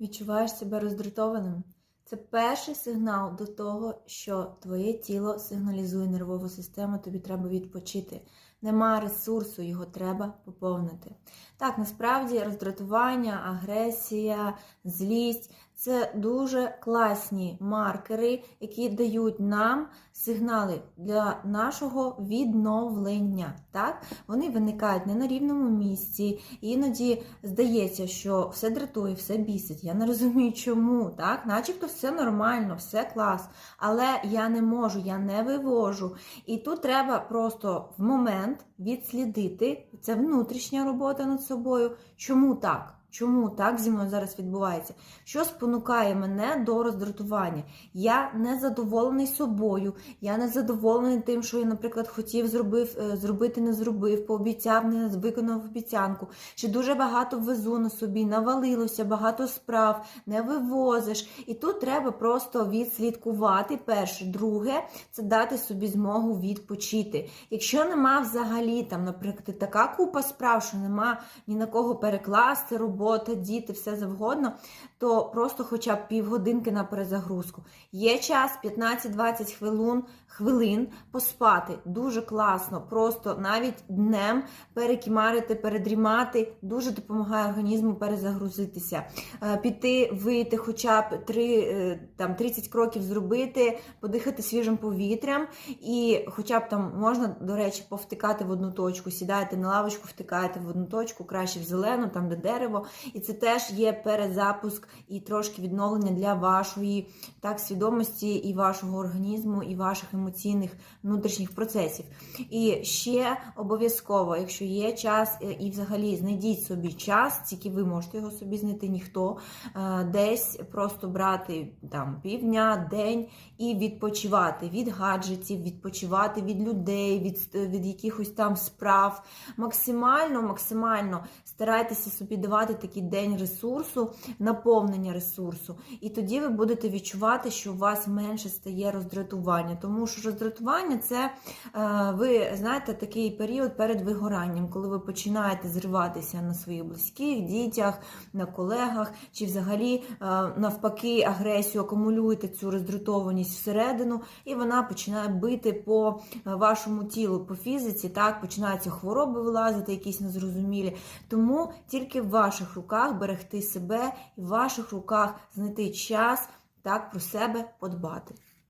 Відчуваєш себе роздратованим? Це перший сигнал до того, що твоє тіло сигналізує нервову систему, тобі треба відпочити. Нема ресурсу, його треба поповнити. Так, насправді роздратування, агресія, злість це дуже класні маркери, які дають нам сигнали для нашого відновлення. Так? Вони виникають не на рівному місці. Іноді здається, що все дратує, все бісить. Я не розумію, чому. Так? Начебто все нормально, все клас. Але я не можу, я не вивожу. І тут треба просто в момент відслідити. Це внутрішня робота над собою. Чому так? Чому так зі мною зараз відбувається? Що спонукає мене до роздратування? Я не задоволений собою, я не задоволений тим, що я, наприклад, хотів зробив, е, зробити, не зробив, пообіцяв, не виконав обіцянку. Чи дуже багато везу на собі, навалилося, багато справ, не вивозиш. І тут треба просто відслідкувати. Перше, друге, це дати собі змогу відпочити. Якщо нема взагалі там, наприклад, така купа справ, що нема ні на кого перекласти робота, діти, все завгодно, то просто хоча б півгодинки на перезагрузку. Є час 15-20 хвилин, хвилин поспати. Дуже класно. Просто навіть днем перекімарити, передрімати, дуже допомагає організму перезагрузитися. Е, Піти, вийти, хоча б 3, там, 30 кроків зробити, подихати свіжим повітрям, і хоча б там можна, до речі, повтикати в одну точку, сідаєте на лавочку, втикаєте в одну точку, краще в зелену, там де дерево. І це теж є перезапуск і трошки відновлення для вашої так, свідомості і вашого організму, і ваших емоційних внутрішніх процесів. І ще обов'язково, якщо є час, е, і взагалі знайдіть собі час, тільки ви можете його собі знайти, ніхто е, десь просто брати там півдня, день і відпочивати від гаджетів, відпочивати від людей, від, від якихось там справ. Максимально, максимально старайтеся собі давати такий день ресурсу, наповнення ресурсу. І тоді ви будете відчувати, що у вас менше стає роздратування. Тому що роздратування це е, ви знаєте такий період перед вигоранням, коли ви починаєте зриватися на своїх близьких, дітях, на колегах, чи взагалі е, навпаки агресію акумулюєте цю роздратованість всередину, і вона починає бити по е, вашому тілу, по фізиці. Так починаються хвороби вилазити, якісь незрозумілі. Тому тільки в ваших руках берегти себе і в ваших руках знайти час так про себе подбати.